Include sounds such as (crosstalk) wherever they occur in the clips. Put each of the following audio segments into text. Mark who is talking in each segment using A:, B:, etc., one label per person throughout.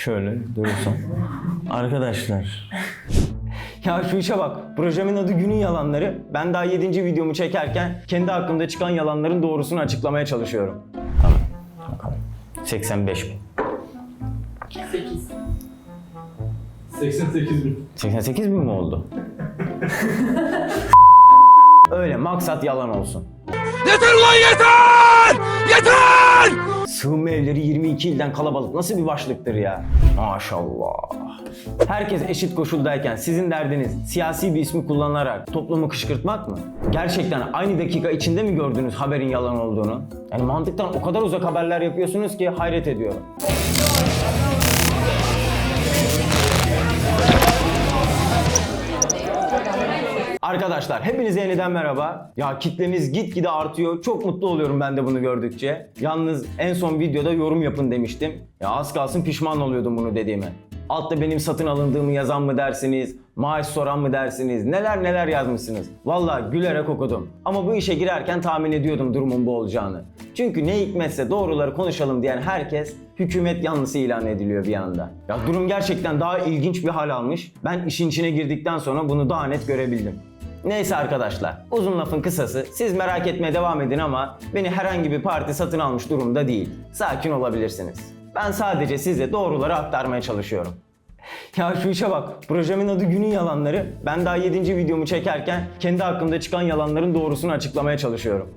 A: Şöyle durursan. Arkadaşlar. Ya şu işe bak. Projemin adı Günün Yalanları. Ben daha 7. videomu çekerken kendi hakkımda çıkan yalanların doğrusunu açıklamaya çalışıyorum. Tamam. Bakalım. 85 bin.
B: 8.
C: 88 bin.
A: 88 bin mi oldu? (laughs) Öyle maksat yalan olsun.
D: Yeter lan yeter! Yeter!
A: Sığınma evleri 22 ilden kalabalık nasıl bir başlıktır ya? Maşallah. Herkes eşit koşuldayken sizin derdiniz siyasi bir ismi kullanarak toplumu kışkırtmak mı? Gerçekten aynı dakika içinde mi gördünüz haberin yalan olduğunu? Yani mantıktan o kadar uzak haberler yapıyorsunuz ki hayret ediyorum. Arkadaşlar hepinize yeniden merhaba. Ya kitlemiz gitgide artıyor. Çok mutlu oluyorum ben de bunu gördükçe. Yalnız en son videoda yorum yapın demiştim. Ya az kalsın pişman oluyordum bunu dediğime. Altta benim satın alındığımı yazan mı dersiniz? Maaş soran mı dersiniz? Neler neler yazmışsınız. Valla gülerek okudum. Ama bu işe girerken tahmin ediyordum durumun bu olacağını. Çünkü ne hikmetse doğruları konuşalım diyen herkes hükümet yanlısı ilan ediliyor bir anda. Ya durum gerçekten daha ilginç bir hal almış. Ben işin içine girdikten sonra bunu daha net görebildim. Neyse arkadaşlar, uzun lafın kısası siz merak etmeye devam edin ama beni herhangi bir parti satın almış durumda değil. Sakin olabilirsiniz. Ben sadece size doğruları aktarmaya çalışıyorum. Ya şu işe bak. Projemin adı Günün Yalanları. Ben daha 7. videomu çekerken kendi hakkımda çıkan yalanların doğrusunu açıklamaya çalışıyorum.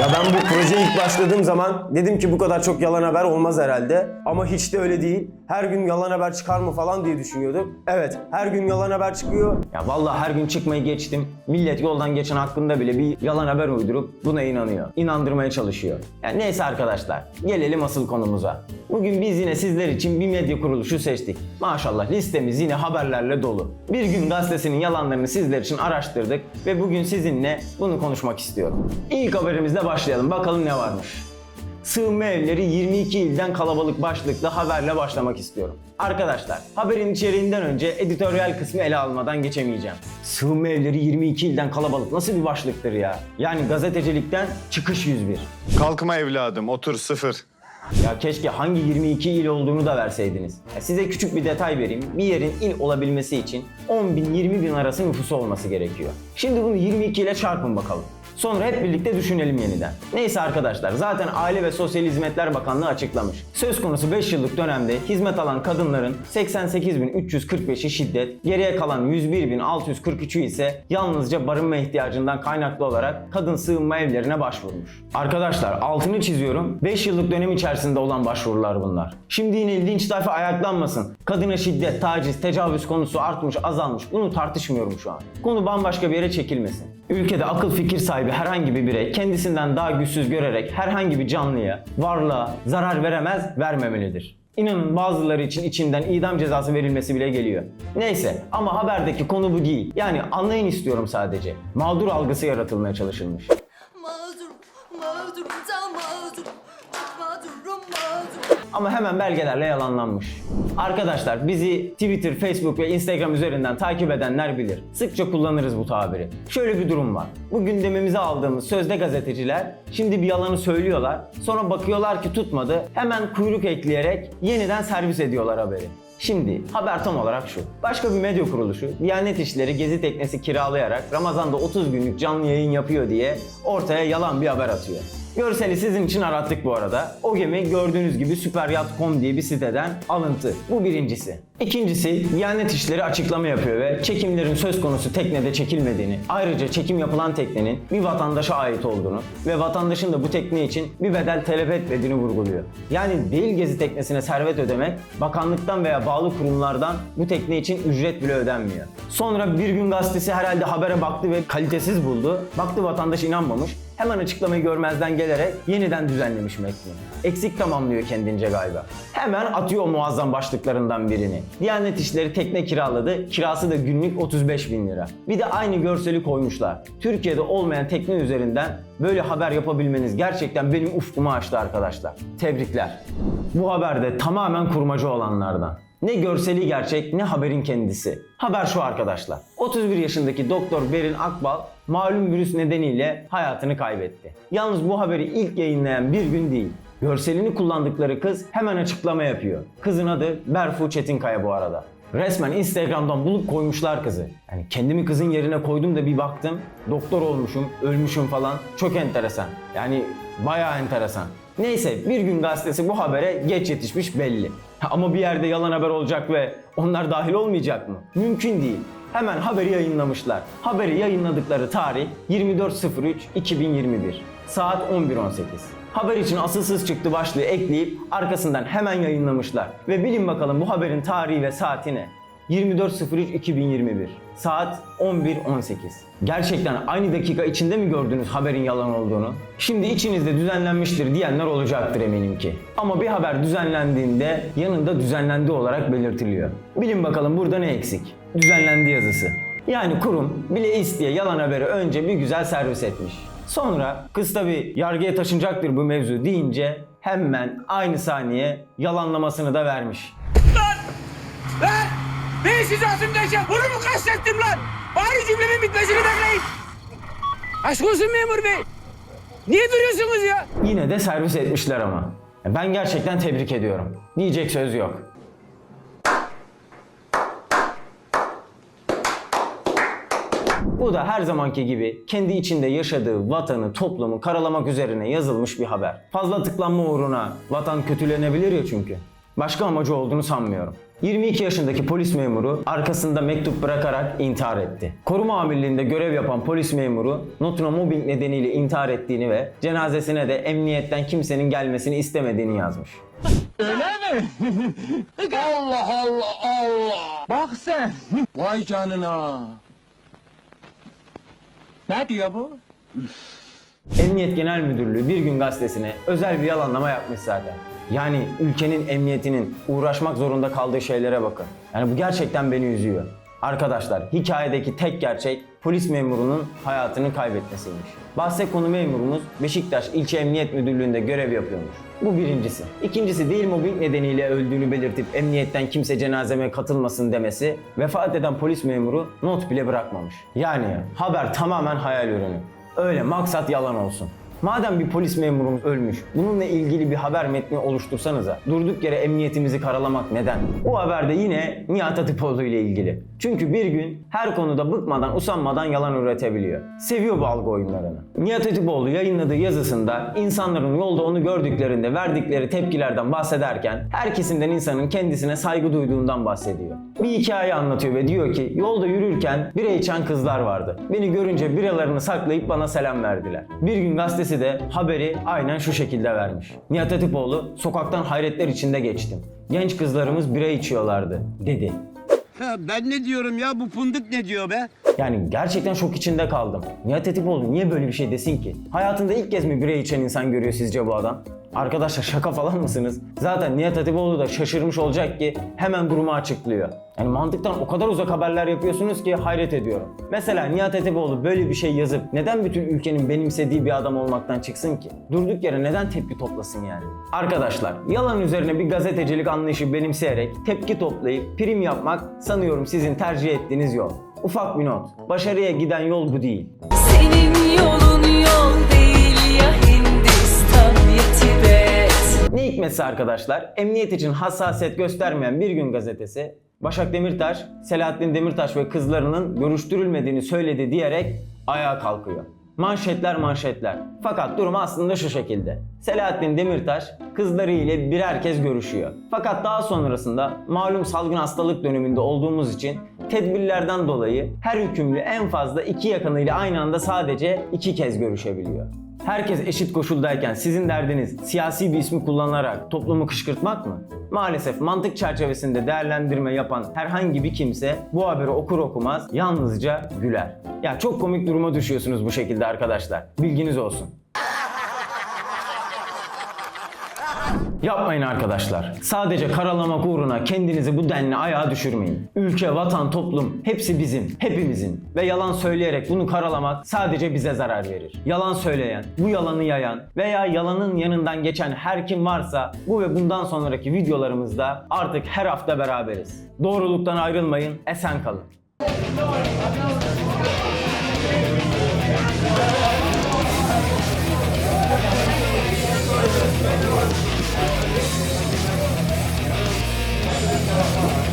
A: Ya ben bu projeye ilk başladığım zaman dedim ki bu kadar çok yalan haber olmaz herhalde. Ama hiç de öyle değil. Her gün yalan haber çıkar mı falan diye düşünüyorduk. Evet, her gün yalan haber çıkıyor. Ya vallahi her gün çıkmayı geçtim. Millet yoldan geçen hakkında bile bir yalan haber uydurup buna inanıyor. İnandırmaya çalışıyor. Yani neyse arkadaşlar, gelelim asıl konumuza. Bugün biz yine sizler için bir medya kuruluşu seçtik. Maşallah listemiz yine haberlerle dolu. Bir gün gazetesinin yalanlarını sizler için araştırdık ve bugün sizinle bunu konuşmak istiyorum. İlk haberimizle başlayalım. Bakalım ne varmış. Sığınma evleri 22 ilden kalabalık başlıklı haberle başlamak istiyorum. Arkadaşlar, haberin içeriğinden önce editoryal kısmı ele almadan geçemeyeceğim. Sığınma evleri 22 ilden kalabalık nasıl bir başlıktır ya? Yani gazetecilikten çıkış 101.
E: Kalkma evladım, otur sıfır.
A: Ya keşke hangi 22 il olduğunu da verseydiniz. Ya size küçük bir detay vereyim. Bir yerin il olabilmesi için 10 bin 20 bin arası nüfusu olması gerekiyor. Şimdi bunu 22 ile çarpın bakalım. Sonra hep birlikte düşünelim yeniden. Neyse arkadaşlar zaten Aile ve Sosyal Hizmetler Bakanlığı açıklamış. Söz konusu 5 yıllık dönemde hizmet alan kadınların 88.345'i şiddet, geriye kalan 101.643'ü ise yalnızca barınma ihtiyacından kaynaklı olarak kadın sığınma evlerine başvurmuş. Arkadaşlar altını çiziyorum. 5 yıllık dönem içerisinde olan başvurular bunlar. Şimdi yine linç tayfa ayaklanmasın. Kadına şiddet, taciz, tecavüz konusu artmış, azalmış. Bunu tartışmıyorum şu an. Konu bambaşka bir yere çekilmesin. Ülkede akıl fikir sahibi herhangi bir birey kendisinden daha güçsüz görerek herhangi bir canlıya, varlığa zarar veremez, vermemelidir. İnanın bazıları için içinden idam cezası verilmesi bile geliyor. Neyse ama haberdeki konu bu değil. Yani anlayın istiyorum sadece. Mağdur algısı yaratılmaya çalışılmış.
F: Mağdurum, tam mağdurum.
A: Ama hemen belgelerle yalanlanmış. Arkadaşlar bizi Twitter, Facebook ve Instagram üzerinden takip edenler bilir. Sıkça kullanırız bu tabiri. Şöyle bir durum var. Bu gündemimize aldığımız sözde gazeteciler şimdi bir yalanı söylüyorlar. Sonra bakıyorlar ki tutmadı. Hemen kuyruk ekleyerek yeniden servis ediyorlar haberi. Şimdi haber tam olarak şu. Başka bir medya kuruluşu Diyanet İşleri gezi teknesi kiralayarak Ramazan'da 30 günlük canlı yayın yapıyor diye ortaya yalan bir haber atıyor. Görseli sizin için arattık bu arada. O gemi gördüğünüz gibi süperyat.com diye bir siteden alıntı. Bu birincisi. İkincisi Diyanet İşleri açıklama yapıyor ve çekimlerin söz konusu teknede çekilmediğini, ayrıca çekim yapılan teknenin bir vatandaşa ait olduğunu ve vatandaşın da bu tekne için bir bedel talep etmediğini vurguluyor. Yani değil gezi teknesine servet ödemek, bakanlıktan veya bağlı kurumlardan bu tekne için ücret bile ödenmiyor. Sonra bir gün gazetesi herhalde habere baktı ve kalitesiz buldu. Baktı vatandaş inanmamış. Hemen açıklamayı görmezden gelerek yeniden düzenlemiş metni. Eksik tamamlıyor kendince galiba. Hemen atıyor muazzam başlıklarından birini. Diyanet İşleri tekne kiraladı, kirası da günlük 35 bin lira. Bir de aynı görseli koymuşlar. Türkiye'de olmayan tekne üzerinden böyle haber yapabilmeniz gerçekten benim ufkumu açtı arkadaşlar. Tebrikler. Bu haberde tamamen kurmacı olanlardan. Ne görseli gerçek ne haberin kendisi. Haber şu arkadaşlar. 31 yaşındaki Doktor Berin Akbal malum virüs nedeniyle hayatını kaybetti. Yalnız bu haberi ilk yayınlayan bir gün değil. Görselini kullandıkları kız hemen açıklama yapıyor. Kızın adı Berfu Çetinkaya bu arada. Resmen Instagram'dan bulup koymuşlar kızı. Yani kendimi kızın yerine koydum da bir baktım. Doktor olmuşum, ölmüşüm falan. Çok enteresan. Yani bayağı enteresan. Neyse bir gün gazetesi bu habere geç yetişmiş belli. Ama bir yerde yalan haber olacak ve onlar dahil olmayacak mı? Mümkün değil. Hemen haberi yayınlamışlar. Haberi yayınladıkları tarih 24.03.2021. Saat 11.18. Haber için asılsız çıktı başlığı ekleyip arkasından hemen yayınlamışlar. Ve bilin bakalım bu haberin tarihi ve saati ne? 24.03.2021 Saat 11.18 Gerçekten aynı dakika içinde mi gördünüz haberin yalan olduğunu? Şimdi içinizde düzenlenmiştir diyenler olacaktır eminim ki. Ama bir haber düzenlendiğinde yanında düzenlendi olarak belirtiliyor. Bilin bakalım burada ne eksik? Düzenlendi yazısı. Yani kurum bile isteye yalan haberi önce bir güzel servis etmiş. Sonra kız tabi yargıya taşınacaktır bu mevzu deyince hemen aynı saniye yalanlamasını da vermiş.
D: Lan! Ne işi ağzımdayken bunu mu kastettim lan? Bari cümlemin bitmesini bekleyin. Aşk olsun memur bey. Niye duruyorsunuz ya?
A: Yine de servis etmişler ama. Ben gerçekten tebrik ediyorum. Diyecek söz yok. Bu da her zamanki gibi kendi içinde yaşadığı vatanı, toplumu karalamak üzerine yazılmış bir haber. Fazla tıklanma uğruna vatan kötülenebilir ya çünkü. Başka amacı olduğunu sanmıyorum. 22 yaşındaki polis memuru arkasında mektup bırakarak intihar etti. Koruma amirliğinde görev yapan polis memuru notuna mobbing nedeniyle intihar ettiğini ve cenazesine de emniyetten kimsenin gelmesini istemediğini yazmış. (laughs)
D: Allah Allah Allah. Bak sen. (laughs) Vay canına. Ne diyor bu?
A: Emniyet Genel Müdürlüğü bir gün gazetesine özel bir yalanlama yapmış zaten. Yani ülkenin emniyetinin uğraşmak zorunda kaldığı şeylere bakın. Yani bu gerçekten beni üzüyor. Arkadaşlar hikayedeki tek gerçek polis memurunun hayatını kaybetmesiymiş. Bahse konu memurumuz Beşiktaş İlçe Emniyet Müdürlüğü'nde görev yapıyormuş. Bu birincisi. İkincisi değil mobbing nedeniyle öldüğünü belirtip emniyetten kimse cenazeme katılmasın demesi, vefat eden polis memuru not bile bırakmamış. Yani haber tamamen hayal ürünü. Öyle maksat yalan olsun. Madem bir polis memurumuz ölmüş, bununla ilgili bir haber metni oluştursanıza. Durduk yere emniyetimizi karalamak neden? Bu haberde yine Nihat Hatipoğlu ile ilgili. Çünkü bir gün her konuda bıkmadan, usanmadan yalan üretebiliyor. Seviyor bu algı oyunlarını. Nihat Hatipoğlu yayınladığı yazısında insanların yolda onu gördüklerinde verdikleri tepkilerden bahsederken her kesimden insanın kendisine saygı duyduğundan bahsediyor. Bir hikaye anlatıyor ve diyor ki yolda yürürken bira içen kızlar vardı. Beni görünce biralarını saklayıp bana selam verdiler. Bir gün gazetesi de haberi aynen şu şekilde vermiş. Nihat Hatipoğlu sokaktan hayretler içinde geçtim. Genç kızlarımız bira içiyorlardı dedi.
C: Ha, ben ne diyorum ya bu fındık ne diyor be?
A: Yani gerçekten şok içinde kaldım. Nihat Hatipoğlu niye böyle bir şey desin ki? Hayatında ilk kez mi bira içen insan görüyor sizce bu adam? Arkadaşlar şaka falan mısınız? Zaten Nihat Hatipoğlu da şaşırmış olacak ki hemen durumu açıklıyor. Yani mantıktan o kadar uzak haberler yapıyorsunuz ki hayret ediyorum. Mesela Nihat Hatipoğlu böyle bir şey yazıp neden bütün ülkenin benimsediği bir adam olmaktan çıksın ki? Durduk yere neden tepki toplasın yani? Arkadaşlar yalan üzerine bir gazetecilik anlayışı benimseyerek tepki toplayıp prim yapmak sanıyorum sizin tercih ettiğiniz yol. Ufak bir not. Başarıya giden yol bu değil.
G: Senin yolun yol değil ya Hindistan ya Tibet.
A: Ne hikmetse arkadaşlar, emniyet için hassasiyet göstermeyen Bir Gün gazetesi, Başak Demirtaş, Selahattin Demirtaş ve kızlarının görüştürülmediğini söyledi diyerek ayağa kalkıyor. Manşetler manşetler. Fakat durum aslında şu şekilde. Selahattin Demirtaş kızları ile birer kez görüşüyor. Fakat daha sonrasında malum salgın hastalık döneminde olduğumuz için tedbirlerden dolayı her hükümlü en fazla iki yakınıyla aynı anda sadece iki kez görüşebiliyor. Herkes eşit koşuldayken sizin derdiniz siyasi bir ismi kullanarak toplumu kışkırtmak mı? Maalesef mantık çerçevesinde değerlendirme yapan herhangi bir kimse bu haberi okur okumaz yalnızca güler. Ya çok komik duruma düşüyorsunuz bu şekilde arkadaşlar. Bilginiz olsun. Yapmayın arkadaşlar. Sadece karalamak uğruna kendinizi bu denli ayağa düşürmeyin. Ülke, vatan, toplum hepsi bizim, hepimizin. Ve yalan söyleyerek bunu karalamak sadece bize zarar verir. Yalan söyleyen, bu yalanı yayan veya yalanın yanından geçen her kim varsa bu ve bundan sonraki videolarımızda artık her hafta beraberiz. Doğruluktan ayrılmayın, esen kalın. Thank you.